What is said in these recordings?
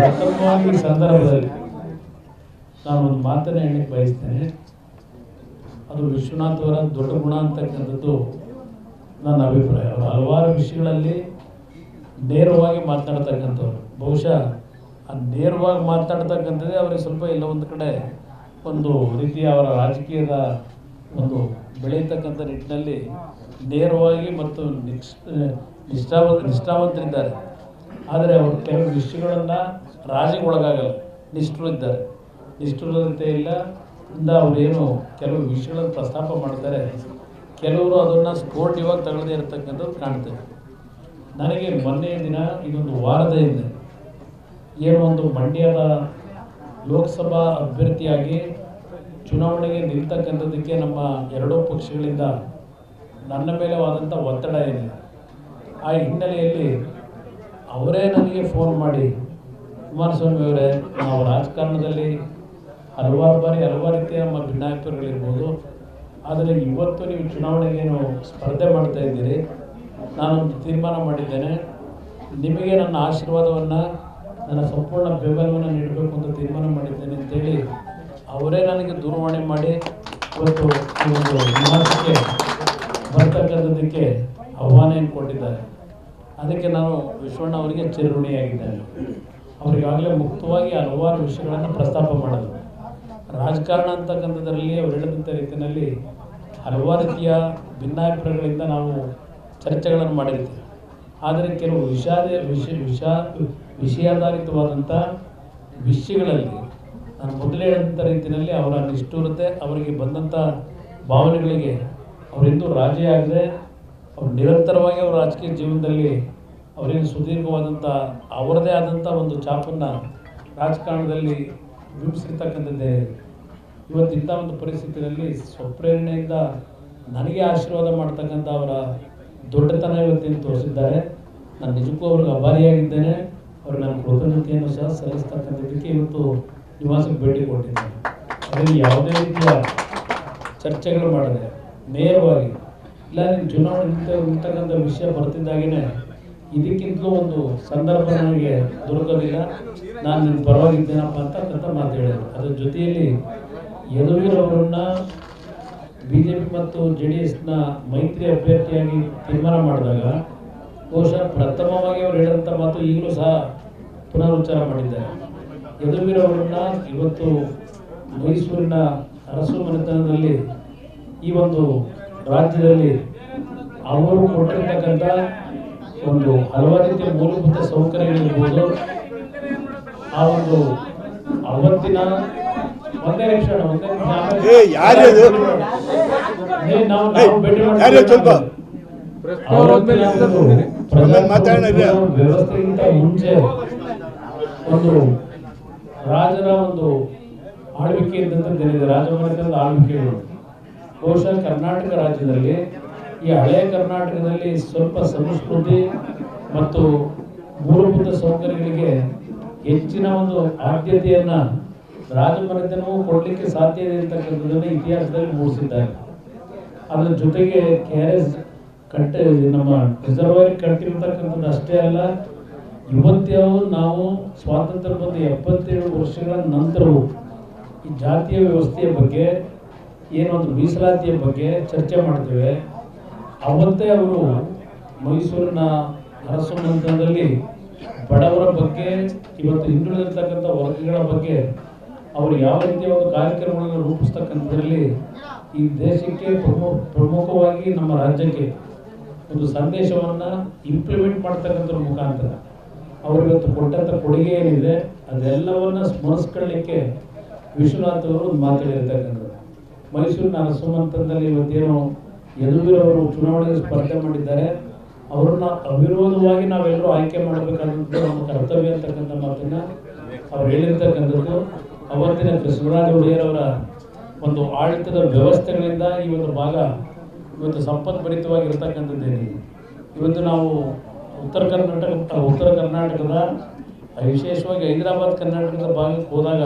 ಪ್ರಥಮವಾಗಿ ಸಂದರ್ಭದಲ್ಲಿ ನಾನು ಒಂದು ಮಾತನ್ನ ಹೇಳಕ್ಕೆ ಬಯಸ್ತೇನೆ. ಅದು ವಿಶ್ವನಾಥ್ ಅವರ ದೊಡ್ಡ ಗುಣ ಅಂತಕ್ಕಂಥದ್ದು ನನ್ನ ಅಭಿಪ್ರಾಯ. ಅವರು ಹಲವಾರು ವಿಷಯಗಳಲ್ಲಿ ನೇರವಾಗಿ ಮಾತನಾಡ್ತಕ್ಕಂಥವ್ರು ಬಹುಶಃ ಆ ನೇರವಾಗಿ ಮಾತನಾಡ್ತಕ್ಕಂಥದ್ದೇ ಅವರಿಗೆ ಸ್ವಲ್ಪ ಎಲ್ಲ ಒಂದು ಕಡೆ ಒಂದು ರೀತಿಯ ಅವರ ರಾಜಕೀಯದ ಒಂದು ಬೆಳೆಯತಕ್ಕಂಥ ನಿಟ್ಟಿನಲ್ಲಿ ನೇರವಾಗಿ ಮತ್ತು ನಿಷ್ಠ ನಿಷ್ಠಾವ, ನಿಷ್ಠಾವಂತರಿದ್ದಾರೆ. ಆದರೆ ಅವರು ಕೆಲವು ವಿಷಯಗಳನ್ನು ರಾಜಿಗೆ ಒಳಗಾಗಲ್ಲ ನಿಷ್ಠರು ಇದ್ದಾರೆ. ನಿಷ್ಠುರತೆ ಇಲ್ಲ. ಇಂದ ಅವರೇನು ಕೆಲವು ವಿಷಯಗಳನ್ನು ಪ್ರಸ್ತಾಪ ಮಾಡ್ತಾರೆ ಕೆಲವರು ಅದನ್ನು ಸ್ಪೋರ್ಟಿವಾಗಿ ತಗೊಳ್ಳದೇ ಇರತಕ್ಕಂಥದ್ದು ಕಾಣ್ತೇವೆ ನನಗೆ ಮೊನ್ನೆಯ ದಿನ ಇದೊಂದು ವಾರದ ಹಿಂದೆ ಏನು ಒಂದು ಮಂಡ್ಯದ ಲೋಕಸಭಾ ಅಭ್ಯರ್ಥಿಯಾಗಿ ಚುನಾವಣೆಗೆ ನಿಲ್ತಕ್ಕಂಥದ್ದಕ್ಕೆ ನಮ್ಮ ಎರಡೂ ಪಕ್ಷಗಳಿಂದ ನನ್ನ ಮೇಲೆ ಆದಂಥ ಒತ್ತಡ ಏನಿಲ್ಲ ಆ ಹಿನ್ನೆಲೆಯಲ್ಲಿ ಅವರೇ ನನಗೆ ಫೋನ್ ಮಾಡಿ, ಕುಮಾರಸ್ವಾಮಿ ಅವರೇ, ನಾವು ರಾಜಕಾರಣದಲ್ಲಿ ಹಲವಾರು ಬಾರಿ, ಹಲವಾರು ರೀತಿಯ ನಮ್ಮ ಭಿನ್ನಾಭಿಪ್ರಾಯಗಳಿರ್ಬೋದು. ಆದರೆ ಇವತ್ತು ನೀವು ಚುನಾವಣೆಗೇನು ಸ್ಪರ್ಧೆ ಮಾಡ್ತಾ ಇದ್ದೀರಿ? ನಾನೊಂದು ತೀರ್ಮಾನ ಮಾಡಿದ್ದೇನೆ. ನಿಮಗೆ ನನ್ನ ಆಶೀರ್ವಾದವನ್ನು, ನನ್ನ ಸಂಪೂರ್ಣ ಬೆಂಬಲವನ್ನು ನೀಡಬೇಕು ಅಂತ ತೀರ್ಮಾನ ಮಾಡಿದ್ದೇನೆ ಅಂತೇಳಿ ಅವರೇ ನನಗೆ ದೂರವಾಣಿ ಮಾಡಿ ಇವತ್ತು ಈ ಒಂದು ನಿವಾಸಕ್ಕೆ ಬರ್ತಕ್ಕಂಥದ್ದಕ್ಕೆ ಆಹ್ವಾನ ಕೊಟ್ಟಿದ್ದಾರೆ. ಅದಕ್ಕೆ ನಾನು ವಿಶ್ವಣ್ಣ ಅವರಿಗೆ ಚಿರಋಣಿಯಾಗಿದ್ದೇನೆ. ಅವರಿಗಾಗಲೇ ಮುಕ್ತವಾಗಿ ಹಲವಾರು ವಿಷಯಗಳನ್ನು ಪ್ರಸ್ತಾಪ ಮಾಡಿದ್ರು. ರಾಜಕಾರಣ ಅಂತಕ್ಕಂಥದ್ರಲ್ಲಿ ಅವ್ರು ಹೇಳಿದಂಥ ರೀತಿಯಲ್ಲಿ ಹಲವಾರು ರೀತಿಯ ಭಿನ್ನಾಭಿಪ್ರಾಯಗಳಿಂದ ನಾವು ಚರ್ಚೆಗಳನ್ನು ಮಾಡಿರ್ತೀವಿ. ಆದರೆ ಕೆಲವು ವಿಷಾದ ವಿಷ ವಿಷ ವಿಷಯಾಧಾರಿತವಾದಂಥ ವಿಷಯಗಳಲ್ಲಿ ನಾನು ಮೊದಲೇ ಹೇಳಿದಂಥ ರೀತಿಯಲ್ಲಿ ಅವರ ನಿಷ್ಠುರತೆ, ಅವರಿಗೆ ಬಂದಂಥ ಭಾವನೆಗಳಿಗೆ ಅವರೆಂದು ರಾಜಿಯಾಗದೆ ಅವ್ರು ನಿರಂತರವಾಗಿ ಅವರ ರಾಜಕೀಯ ಜೀವನದಲ್ಲಿ ಅವರೇನು ಸುದೀರ್ಘವಾದಂಥ, ಅವರದೇ ಆದಂಥ ಒಂದು ಚಾಪನ್ನು ರಾಜಕಾರಣದಲ್ಲಿ ಬಿಂಬಿಸಿರ್ತಕ್ಕಂಥದ್ದೇ ಇವತ್ತು ಇಂಥ ಒಂದು ಪರಿಸ್ಥಿತಿಯಲ್ಲಿ ಸ್ವಪ್ರೇರಣೆಯಿಂದ ನನಗೆ ಆಶೀರ್ವಾದ ಮಾಡ್ತಕ್ಕಂಥ ಅವರ ದೊಡ್ಡತನ ಇವತ್ತಿನ ತೋರಿಸಿದ್ದಾರೆ. ನಾನು ನಿಜಕ್ಕೂ ಅವ್ರಿಗೆ ಅಭಾರಿಯಾಗಿದ್ದೇನೆ. ಅವರು ನಾನು ಕೃತಜ್ಞತೆಯನ್ನು ಸಹ ಸಲ್ಲಿಸ್ತಕ್ಕಂಥದ್ದಕ್ಕೆ ಇವತ್ತು ನಿವಾಸಕ್ಕೆ ಭೇಟಿ ಕೊಟ್ಟಿದ್ದೇನೆ ಅದರಲ್ಲಿ ಯಾವುದೇ ರೀತಿಯ ಚರ್ಚೆಗಳು ಮಾಡದೆ ನೇರವಾಗಿ ಇಲ್ಲ ನಿಮ್ಮ ಚುನಾವಣೆ ಇರ್ತಕ್ಕಂಥ ವಿಷಯ ಬರ್ತಿದ್ದಾಗೇ ಇದಕ್ಕಿಂತಲೂ ಒಂದು ಸಂದರ್ಭ ನನಗೆ ದೊರಕೋದಿಲ್ಲ. ನಾನು ನಿನ್ನ ಪರವಾಗಿದ್ದೇನಪ್ಪ ಅಂತಕ್ಕಂಥ ಮಾತು ಹೇಳಿದರು. ಅದರ ಜೊತೆಯಲ್ಲಿ ಯದುವೀರವರನ್ನ ಬಿ ಜೆ ಪಿ ಮತ್ತು ಜೆ ಡಿ ಎಸ್ನ ಮೈತ್ರಿ ಅಭ್ಯರ್ಥಿಯಾಗಿ ತೀರ್ಮಾನ ಮಾಡಿದಾಗ ಬಹುಶಃ ಪ್ರಥಮವಾಗಿ ಅವರು ಹೇಳಿದಂಥ ಮಾತು ಈಗಲೂ ಸಹ ಪುನರುಚ್ಚಾರ ಮಾಡಿದ್ದಾರೆ. ಯದುವೀರವರನ್ನ ಇವತ್ತು ಮೈಸೂರಿನ ಅರಸು ಮನೆತನದಲ್ಲಿ ಈ ಒಂದು ರಾಜ್ಯದಲ್ಲಿ ಅವರು ಕೊಟ್ಟಿರ್ತಕ್ಕಂಥ ಒಂದು ಹಲವಾರು ರೀತಿಯ ಮೂಲಭೂತ ಸೌಕರ್ಯಗಳಿರ್ಬೋದು ಆ ಒಂದು ಅವತ್ತಿನ ಒಂದೇ ನಿಮಿಷ. ವ್ಯವಸ್ಥೆಗಿಂತ ಮುಂಚೆ ಒಂದು ರಾಜರ ಒಂದು ಆಳ್ವಿಕೆ ಇದ್ದಂಥದ್ದೇನಿದೆ ರಾಜಮನೆತನದ ಆಳ್ವಿಕೆಗಳು. ಬಹುಶಃ ಕರ್ನಾಟಕ ರಾಜ್ಯದಲ್ಲಿ ಈ ಹಳೆಯ ಕರ್ನಾಟಕದಲ್ಲಿ ಸ್ವಲ್ಪ ಸಂಸ್ಕೃತಿ ಮತ್ತು ಮೂಲಭೂತ ಸೌಕರ್ಯಗಳಿಗೆ ಹೆಚ್ಚಿನ ಒಂದು ಆದ್ಯತೆಯನ್ನು ರಾಜಮನೆತನವೂ ಕೊಡಲಿಕ್ಕೆ ಸಾಧ್ಯ ಇದೆ ಅಂತಕ್ಕಂಥದ್ದನ್ನು ಇತಿಹಾಸದಲ್ಲಿ ಮೂಡಿಸಿದ್ದಾರೆ. ಅದರ ಜೊತೆಗೆ ಕೆ ಆರ್ ಎಸ್ ಕಟ್ಟೆ ನಮ್ಮ ರಿಸರ್ವರ್ ಕಟ್ಟಿರ್ತಕ್ಕಂಥದ್ದು ಅಷ್ಟೇ ಅಲ್ಲ, ಇವತ್ತೇ ನಾವು ಸ್ವಾತಂತ್ರ್ಯ ಬಂದ ಎಪ್ಪತ್ತೇಳು ವರ್ಷಗಳ ನಂತರವೂ ಈ ಜಾತಿಯ ವ್ಯವಸ್ಥೆಯ ಬಗ್ಗೆ ಏನೊಂದು ಮೀಸಲಾತಿಯ ಬಗ್ಗೆ ಚರ್ಚೆ ಮಾಡ್ತೇವೆ. ಅವತ್ತೇ ಅವರು ಮೈಸೂರಿನ ಅರಸು ಮಂತ್ರದಲ್ಲಿ ಬಡವರ ಬಗ್ಗೆ, ಇವತ್ತು ಹಿಂದುಳಿದಿರ್ತಕ್ಕಂಥ ವರ್ಗಗಳ ಬಗ್ಗೆ ಅವರು ಯಾವ ರೀತಿಯ ಒಂದು ಕಾರ್ಯಕ್ರಮಗಳನ್ನು ರೂಪಿಸ್ತಕ್ಕಂಥದ್ರಲ್ಲಿ ಈ ದೇಶಕ್ಕೆ ಪ್ರಮುಖ ಪ್ರಮುಖವಾಗಿ ನಮ್ಮ ರಾಜ್ಯಕ್ಕೆ ಒಂದು ಸಂದೇಶವನ್ನು ಇಂಪ್ಲಿಮೆಂಟ್ ಮಾಡ್ತಕ್ಕಂಥ ಮುಖಾಂತರ. ಅವರಿವತ್ತು ಕೊಟ್ಟಂಥ ಕೊಡುಗೆ ಏನಿದೆ, ಅದೆಲ್ಲವನ್ನ ಸ್ಮರಿಸ್ಕೊಳ್ಳಿಕ್ಕೆ ವಿಶ್ವನಾಥ್ ಅವರು ಒಂದು ಮಾತು ಹೇಳಿರ್ತಕ್ಕಂಥದ್ದು ಮೈಸೂರಿನ ನರಸಿಂಹಂತದಲ್ಲಿ ಇವತ್ತೇನು ಯದುವೀರವರು ಚುನಾವಣೆಗೆ ಸ್ಪರ್ಧೆ ಮಾಡಿದ್ದಾರೆ, ಅವರನ್ನ ಅವಿರೋಧವಾಗಿ ನಾವೆಲ್ಲರೂ ಆಯ್ಕೆ ಮಾಡಬೇಕಾದಂಥದ್ದು ನಮ್ಮ ಕರ್ತವ್ಯ ಅಂತಕ್ಕಂಥ ಮಾತನ್ನ ಅವ್ರು ಹೇಳಿರ್ತಕ್ಕಂಥದ್ದು. ಅವತ್ತಿನ ಕೃಷ್ಣರಾಜ ಒಡೆಯರ್ ಅವರ ಒಂದು ಆಡಳಿತದ ವ್ಯವಸ್ಥೆಗಳಿಂದ ಈ ಒಂದು ಭಾಗ ಇವತ್ತು ಸಂಪದ್ಭರಿತವಾಗಿರ್ತಕ್ಕಂಥದ್ದೇನಿದೆ ಇವತ್ತು ನಾವು ಉತ್ತರ ಕರ್ನಾಟಕ, ಉತ್ತರ ಕರ್ನಾಟಕದ, ವಿಶೇಷವಾಗಿ ಹೈದರಾಬಾದ್ ಕರ್ನಾಟಕದ ಭಾಗಕ್ಕೆ ಹೋದಾಗ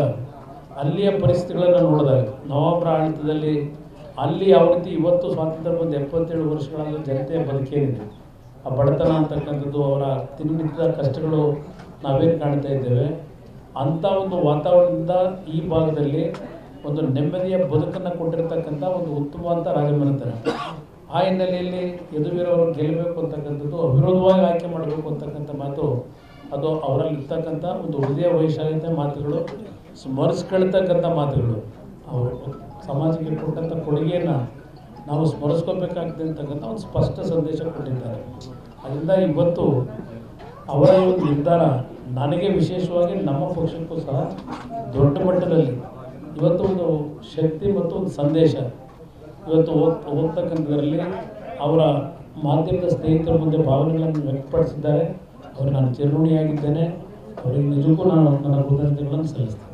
ಅಲ್ಲಿಯ ಪರಿಸ್ಥಿತಿಗಳನ್ನು ನೋಡಿದಾಗ ನವಾಬರ ಆಡಳಿತದಲ್ಲಿ ಅಲ್ಲಿ ಯಾವ ರೀತಿ ಇವತ್ತು ಸ್ವಾತಂತ್ರ್ಯ ಬಂದು ಎಪ್ಪತ್ತೇಳು ವರ್ಷಗಳಲ್ಲಿ ಜನತೆ ಬದುಕೇನಿದೆ ಆ ಬಡತನ ಅಂತಕ್ಕಂಥದ್ದು ಅವರ ದಿನನಿತ್ಯದ ಕಷ್ಟಗಳು ನಾವೇನು ಕಾಣ್ತಾ ಇದ್ದೇವೆ. ಅಂಥ ಒಂದು ವಾತಾವರಣದಿಂದ ಈ ಭಾಗದಲ್ಲಿ ಒಂದು ನೆಮ್ಮದಿಯ ಬದುಕನ್ನು ಕೊಟ್ಟಿರ್ತಕ್ಕಂಥ ಒಂದು ಉತ್ತಮವಾದ ರಾಜಮನೆತನ. ಆ ಹಿನ್ನೆಲೆಯಲ್ಲಿ ಯದುವೀರವರು ಗೆಲ್ಲಬೇಕು ಅಂತಕ್ಕಂಥದ್ದು ಅವಿರೋಧವಾಗಿ ಆಯ್ಕೆ ಮಾಡಬೇಕು ಅಂತಕ್ಕಂಥ ಮಾತು ಅದು ಅವರಲ್ಲಿ ಇರ್ತಕ್ಕಂಥ ಒಂದು ಹೃದಯ ವೈಶಾಲ್ಯತೆ ಮಾತುಗಳು ಸ್ಮರಿಸ್ಕೊಳ್ತಕ್ಕಂಥ ಮಾತುಗಳು ಅವರು ಸಮಾಜಕ್ಕೆ ಕೊಟ್ಟಂಥ ಕೊಡುಗೆಯನ್ನು ನಾವು ಸ್ಮರಿಸ್ಕೋಬೇಕಾಗ್ತದೆ ಅಂತಕ್ಕಂಥ ಒಂದು ಸ್ಪಷ್ಟ ಸಂದೇಶ ಕೊಟ್ಟಿದ್ದಾರೆ. ಅದರಿಂದ ಇವತ್ತು ಅವರ ಒಂದು ನಿರ್ಧಾರ ನನಗೆ ವಿಶೇಷವಾಗಿ ನಮ್ಮ ಪಕ್ಷಕ್ಕೂ ಸಹ ದೊಡ್ಡ ಮಟ್ಟದಲ್ಲಿ ಇವತ್ತು ಒಂದು ಶಕ್ತಿ ಮತ್ತು ಒಂದು ಸಂದೇಶ ಇವತ್ತು ಹೋಗ್ ಹೋಗ್ತಕ್ಕಂಥದ್ರಲ್ಲಿ ಅವರ ಮಾಧ್ಯಮದ ಸ್ನೇಹಿತರ ಮುಂದೆ ಭಾವನೆಗಳನ್ನು ವ್ಯಕ್ತಪಡಿಸಿದ್ದಾರೆ. ಅವ್ರಿಗೆ ನಾನು ಚಿರಋಣಿಯಾಗಿದ್ದೇನೆ ಅವರಿಗೆ ನಿಜಕ್ಕೂ ನಾನು ನನ್ನ ಕೃತಜ್ಞತೆಗಳನ್ನು ಸಲ್ಲಿಸ್ತೇನೆ.